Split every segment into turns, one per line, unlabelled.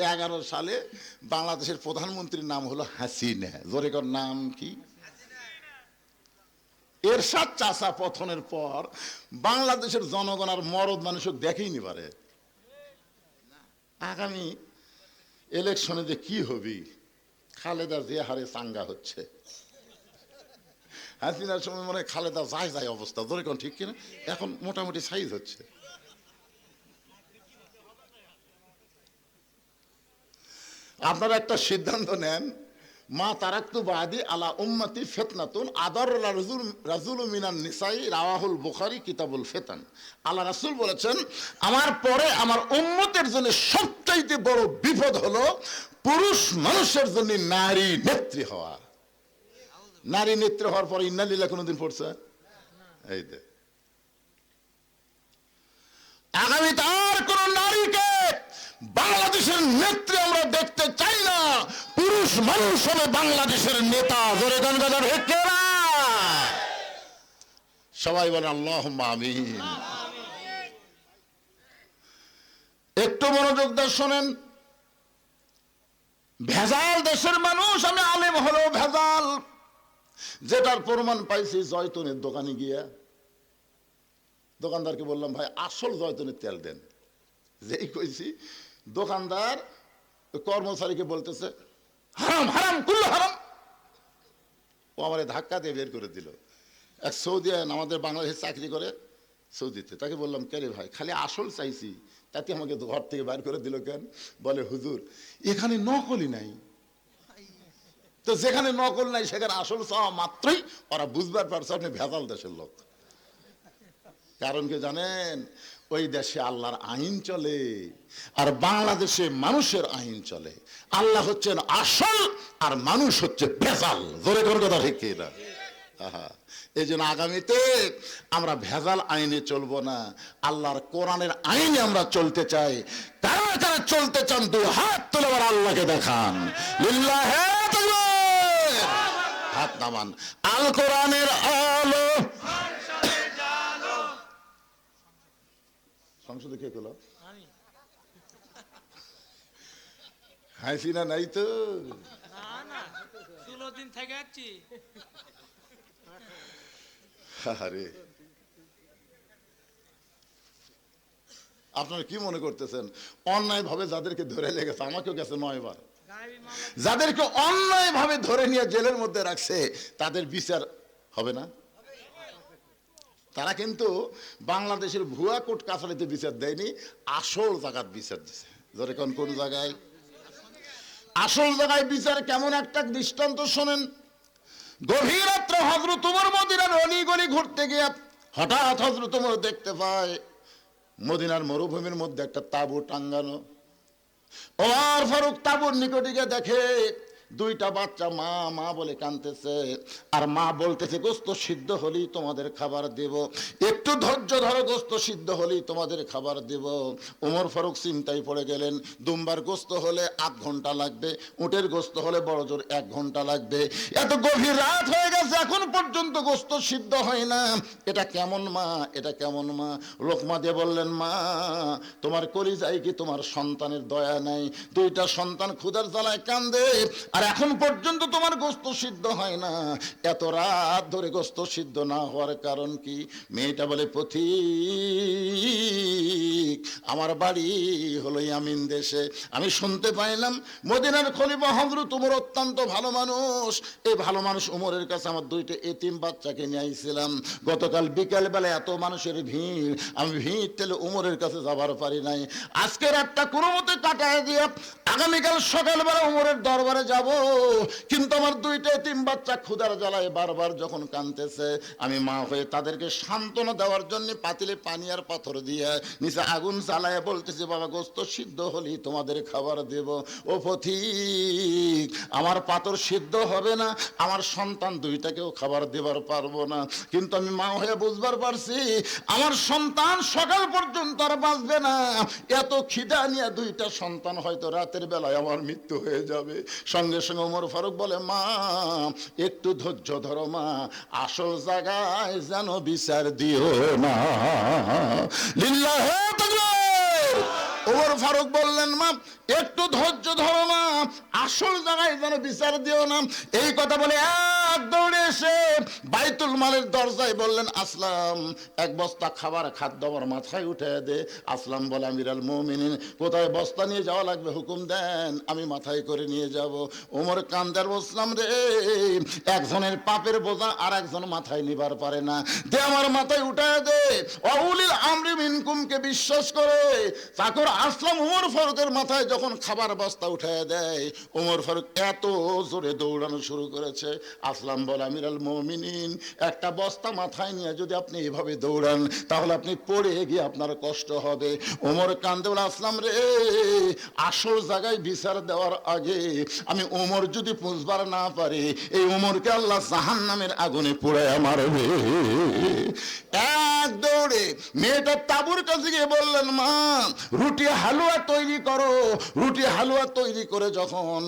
এগারো সালে বাংলাদেশের প্রধানমন্ত্রীর নাম হলো হাসিনা। জোরেকর নাম কি? এরশাদ চাষা পথনের পর বাংলাদেশের জনগণ আর মরদ মানুষও দেখেই নি পারে। আগামী ইলেকশনে যে কি হবি? খালেদা যে হারে চাঙ্গা হচ্ছে। হাসিনার সময় মনে হয় খালেদা যায় যায় অবস্থা। ধরে কোন ঠিক কিনা? এখন মোটামুটি সাইজ হচ্ছে। আপনারা একটা সিদ্ধান্ত নেন, মা তারাক্তু বাদি আলা উম্মতি ফেতনাতুন আদর রাজুল রাজুল মিনান নিসাই রাওয়াহুল বুখারি কিতাবুল ফেতান। আল্লাহ রাসূল বলেছেন, আমার পরে আমার উম্মতের জন্য সবচাইতে বড় বিপদ হলো পুরুষ মানুষের জন্য নারী নেত্রী হওয়া। নারী নেত্রী হওয়ার পরে ইন্নালিল্লাহ কোনোদিন পড়ছে? এই দে আগামী তার কোন মানুষ হবে বাংলাদেশের নেতা। জোরে গান গাজার হেকেরা সবাই বলে আল্লাহ একটু মনোযোগ দিয়ে শোনেন। ভেজাল দেশের মানুষ, আমি আলেম হলো ভেজাল। যেটার প্রমাণ পাইছি, জয়তনের দোকানে গিয়া। দোকানদারকে বললাম, ভাই, আসল জয়তনের তেল দেন। যেই কইছি, দোকানদার কর্মচারীকে বলতেছে হারাম হারাম, কুল্লো হারাম। ও আমার ধাক্কা দিয়ে বের করে দিল। এক সৌদি আমাদের বাংলাদেশে চাকরি করে সৌদিতে। তাকে বললাম, কে রে ভাই? খালি আসল চাইছি। তাতে আমাকে ঘর থেকে বাইর করে দিল কেন? বলে, হুজুর, এখানে নকলই নাই। তো যেখানে নকল নাই, সেখানে আসল চাওয়া মাত্রই ওরা বুঝবার পারছে আপনি ভেজাল দেশের লোক। কারণ কি জানেন? ওই দেশে আল্লাহর আইন চলে, আর বাংলাদেশে মানুষের আইন চলে। আল্লাহ হচ্ছেন আসল, আর মানুষ হচ্ছে ভেজাল। জোরে কোন কথা ঠিক না এই জন্য আগামীতে আমরা ভেজাল আইনে চলবো না। আল্লাহর কোরআনের আইনে আমরা চলতে চাই। কারা কারা চলতে চান, দুই হাত তুলে আবার আল্লাহকে দেখান। হাত নামান। আল কোরআনের আলো সংসদে কে করল হাসিনা নাই তো?
ষোলো দিন থেকে
আরে। আপনারা কি মনে করতেছেন? অন্যায় ভাবে যাদেরকে ধরে লেগেছে আমাকেও গেছে
নয় বার।
যাদেরকে অন্যায় ভাবে ধরে নিয়ে জেলের মধ্যে রাখছে, তাদের বিচার হবে না? তারা কিন্তু বাংলাদেশের ভুয়া কোর্ট কাছারিতে বিচার দেয়নি, আসল জায়গার বিচার দিছে। ধরে কোন কোন জায়গায়? আসল জায়গায় বিচার কেমন একটা দৃষ্টান্ত শোনেন। গভীর রাত্রে হজরত উমর মদিনার অলি গলি ঘুরতে গিয়ে হঠাৎ হজরত উমর দেখতে পায়, মদিনার মরুভূমির মধ্যে একটা তাঁবু টাঙ্গানো ওমর ফারুক তাবুর নিকটে গিয়ে দেখে দুইটা বাচ্চা মা মা বলে কানতেছে, আর মা বলতেছে, গোস্ত সিদ্ধ হলেই তোমাদের খাবার দেব। একটু ধৈর্য ধরো, গোস্ত সিদ্ধ হলেই তোমাদের খাবার দেব। ওমর ফারুক চিন্তায় পড়ে গেলেন, দুম্বার গোস্ত হলে আধ ঘণ্টা লাগবে, উটের গোস্ত হলে বড় জোর এক ঘণ্টা লাগবে। এত গভীর রাত হয়ে গেছে, এখন পর্যন্ত গোস্ত সিদ্ধ হয় না। এটা কেমন মা, এটা কেমন মা? লোকমা দিয়ে বললেন, মা, তোমার কলিজায় কি তোমার সন্তানের দয়া নাই? দুইটা সন্তান ক্ষুধার জ্বালায় কান্দে আর এখন পর্যন্ত তোমার গোস্ত সিদ্ধ হয় না। এত রাত ধরে গোস্ত সিদ্ধ না হওয়ার কারণ কি? মেয়েটা বলে, পথিক, আমার বাড়ি হলো ইয়ামিন দেশে। আমি শুনতে পাইলাম, মদিনার খলিফা হজরত উমর অত্যন্ত ভালো মানুষ। এই ভালো মানুষ উমরের কাছে আমার দুইটা এতিম বাচ্চাকে নিয়ে আইছিলাম। গতকাল বিকালবেলা এত মানুষের ভিড়। আমি ভিড় ঠেলে উমরের কাছে যাবার পারি নাই। আজকে রাতটা কোনো মতে কাটায় দিয়ে আগামীকাল সকালবেলা উমরের দরবারে যাব। কিন্তু আমার দুইটা এতিম বাচ্চা ক্ষুধার জ্বালায় বারবার যখন কানতেছে আমি মা হয়ে তাদেরকে সান্ত্বনা দেওয়ার জন্য পাতিলে পানি আর পাথর দিয়ে নিচে আগুন জ্বালায় বলতেছে, বাবা, গোস্ত সিদ্ধ হলেই তোমাদের খাবার দেব। ও পথিক আমার পাথর সিদ্ধ হবে না, আমার সন্তান দুইটাকেও খাবার দেবার পারব না। কিন্তু আমি মা হয়ে বুঝবার পারছি, আমার সন্তান সকাল পর্যন্ত আর বাঁচবে না। এত খিদা নিয়ে দুইটা সন্তান হয়তো রাতের বেলায় আমার মৃত্যু হয়ে যাবে। সঙ্গে সঙ্গে ওমর ফারুক বলে, মা, একটু ধৈর্য ধরো মা, আসল জায়গায় যেন বিচার দিও না লিল্লাহে! ওমর ফারুক বললেন, মা, একটু ধৈর্য ধরো না আসল জায়গায় যেন বিচার দিও না এই কথা বলে এক দৌড়ে এসে বাইতুল মালের দরজায় বললেন, আসলাম। এক বস্তা খাবার খাদ্য আমার মাথায় উঠে দে। আসলাম বলে, আমিরাল মমিনিন, কোথায় বস্তা নিয়ে যাওয়া লাগবে? হুকুম দেন, আমি মাথায় করে নিয়ে যাব। ওমর কান্দার, বসলাম রে, একজনের পাপের বোঝা আর একজন মাথায় নিবার পারে না। দে আমার মাথায় উঠে দে। অউলিল আমরি মিনকুমকে বিশ্বাস করে। চাকর আসলাম ওমর ফারুকের মাথায় যখন খাবার বস্তা উঠে দেয়, ওমর ফারুক এত জোরে দৌড়ানো শুরু করেছে। আসলাম বল, আমিরাল মমিনিন। একটা বস্তা মাথায় নিয়ে যদি আপনি এভাবে দৌড়ান, তাহলে আপনি পড়ে গিয়ে আপনার কষ্ট হবে। ওমর কান্দেউল আসলাম রে, আসল জায়গায় বিচার দেওয়ার আগে আমি ওমর যদি পুষবার না পারি, এই ওমরকে আল্লাহ জাহান নামের আগুনে পুড়ে মারবে। এক দৌড়ে মেয়েটা তাবুর কাছে গিয়ে বললেন, মা, রুটি হালুয়া তৈরি করো। রুটি হালুয়া তৈরি করে যখন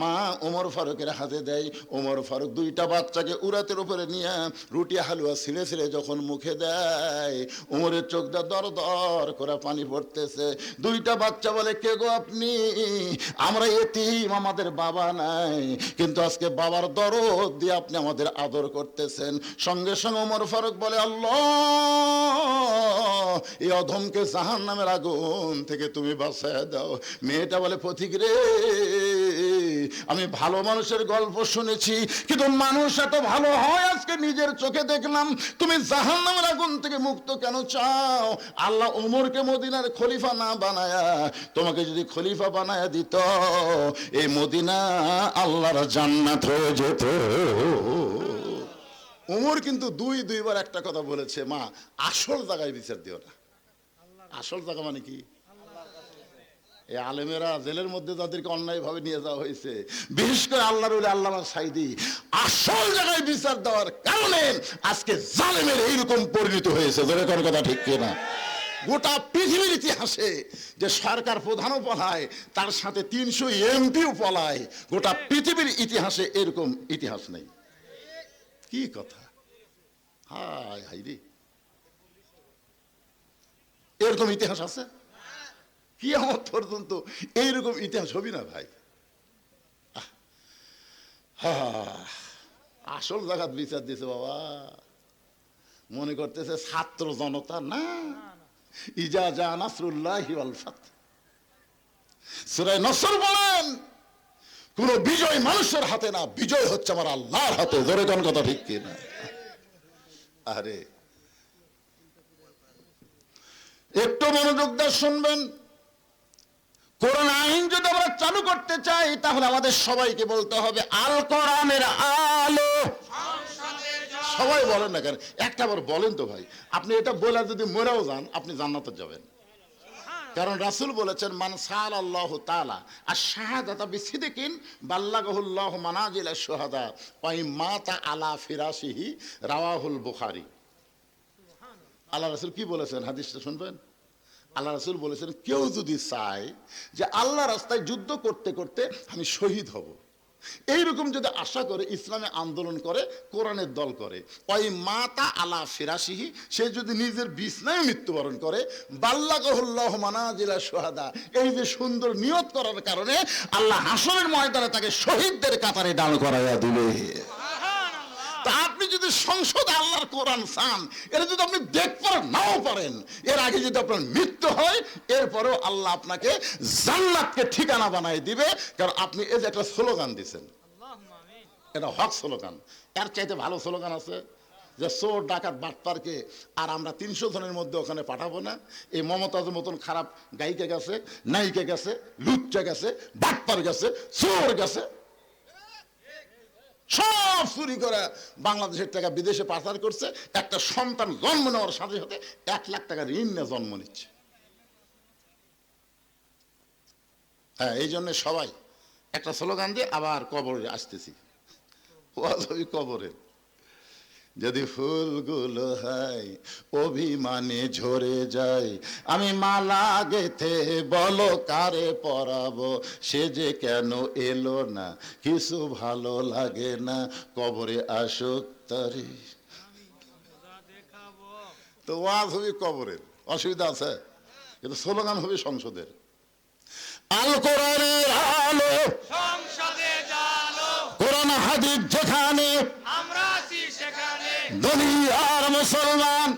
মা ওমর ফারুকের হাতে দেয়, ওমর ফারুক দুইটা বাচ্চাকে উড়াতের উপরে নিয়ে রুটি হালুয়া ছিঁড়ে ছিঁড়ে যখন মুখে দেয় ওমরের চোখটা দর দর করে পানি পড়তেছে। দুইটা বাচ্চা বলে, কে গো আপনি? আমরা এতিম, আমাদের বাবা নাই। কিন্তু আজকে বাবার দরদ দিয়ে আপনি আমাদের আদর করতেছেন। সঙ্গে সঙ্গে ওমর ফারুক বলে, আল্লাহ এই অধমকে জাহান নামের আগুন থেকে তুমি বাঁচায় দাও। মেয়েটা বলে পথিক রে, আমি ভালো মানুষের গল্প শুনেছি, কিন্তু মানুষ এত ভালো হয়, আজকে নিজের চোখে দেখলাম, তুমি জাহান নামের আগুন থেকে মুক্ত কেন চাও? আল্লাহ ওমরকে মদিনার খলিফা না বানায়া, তোমাকে যদি খলিফা বানায়া দিত এই মদিনা আল্লাহর জান্নাত হয়ে যেত। ওমর কিন্তু দুই, দুইবার একটা কথা বলেছে, মা, আসল জায়গায় বিচার দিও না। আসল জায়গা মানে কি? এই আলেমেরা জেলের মধ্যে যাদেরকে অন্যায়ভাবে নিয়ে যাওয়া হয়েছে, বিশেষ করে আল্লাহ সাইদি, আসল জায়গায় বিচার দেওয়ার কারণে আজকে জালেমের এইরকম পরিণত হয়েছে। কথা ঠিক গোটা পৃথিবীর ইতিহাসে যে সরকার প্রধানও পলায়, তার সাথে তিনশো এমপিও পলায়, গোটা পৃথিবীর ইতিহাসে এরকম ইতিহাস নেই। কি কথা? হাই হাই রে। এরকম ইতিহাস আছে? কি আমার পর্যন্ত এইরকম ইতিহাস হবি না ভাই? আসল জায়গাত বিচার দিছে বাবা। মনে করতেছে ছাত্র জনতা, না। ইজা জা নাসরুল্লাহ সুরায় নসর বলেন কোন বিজয় মানুষের হাতে না, বিজয় হচ্ছে আমার আল্লাহর হাতে। জোরে কোন কথা ঠিক কিনা আরে। একটু মনোযোগ দিয়ে শুনবেন। কোরআন আইন যদি আমরা চালু করতে চাই, তাহলে আমাদের সবাইকে বলতে হবে, আল কোরআনের আলো। সবাই বলেন না কেন? একটা বার বলেন তো ভাই। আপনি এটা বলে যদি মরেও যান, আপনি জান্নাতে যাবেন। কারণ রাসুল বলেছেন মান সাল আল্লাহ তালা আর শাহাদাতা বিসিদিকিন বাল্লাগাহুল্লাহ মানাজিল শুহাদা মা মাতা আলা ফিরাসিহি রাওয়াহুল বুখারি। আল্লাহ রাসুল কি বলেছেন? হাদিসটা শুনবেন? আল্লাহ রাসুল বলেছেন কেউ যদি চায় যে আল্লাহ রাস্তায় যুদ্ধ করতে করতে আমি শহীদ হব এইরকম যদি আশা করে, ইসলামে আন্দোলন করে, কোরআনের দল করে ওই মাতা আলা ফেরাসিহি সে যদি নিজের বিছনায় মৃত্যুবরণ করে বাল্লাগহুল্লাহ মানাজিলা সোহাদা এই যে সুন্দর নিয়ত করার কারণে আল্লাহ হাসনের ময়দানে তাকে শহীদদের কাতারে দাঁড় করাইয়া দিবে যদি সংসদে আল্লাহর কোরআন চান, এটা যদি আপনি দেখতে নাও পারেন, এর আগে যদি আপনার মৃত্যু হয়, এরপরেও আল্লাহ আপনাকে জান্নাতকে ঠিকানা বানাই দিবে, কারণ আপনি এই যে একটা স্লোগান দিছেন। এটা হক স্লোগান। এর চাইতে ভালো স্লোগান আছে যে, চোর, ডাকাত, বাটপারকে আর আমরা তিনশো জনের মধ্যে ওখানে পাঠাবো না। এই মমতাজের মতন খারাপ গায়িকা গেছে, নায়িকা গেছে, লুচ্চা গেছে, বাটপার গেছে, চোর গেছে। চুরি করে বাংলাদেশের টাকা বিদেশে পাচার করছে, একটা সন্তান জন্ম নেওয়ার সাথে সাথে এক লাখ টাকা ঋণ নিয়ে জন্ম নিচ্ছে। হ্যাঁ এই জন্য সবাই একটা স্লোগান দিয়ে আবার কবরে আসতেছি। ওয়াজ হবে কবরে যদি ফুলগুলো হয় অভিমানে ঝরে যায়। আমি মালা গেথে বলো কারে পরাবো সে যে কেন এলো না কিছু ভালো লাগে না কবরে আসুক তারি। তো ওয়াজ হবে কবরের অসুবিধা আছে কিন্তু স্লোগান হবে সংসদের। আল কোরআনের আলো
সংসদে
কোরআন হাদিস যেখানে দুনিয়ার মুসলমান।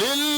লিল্লাহ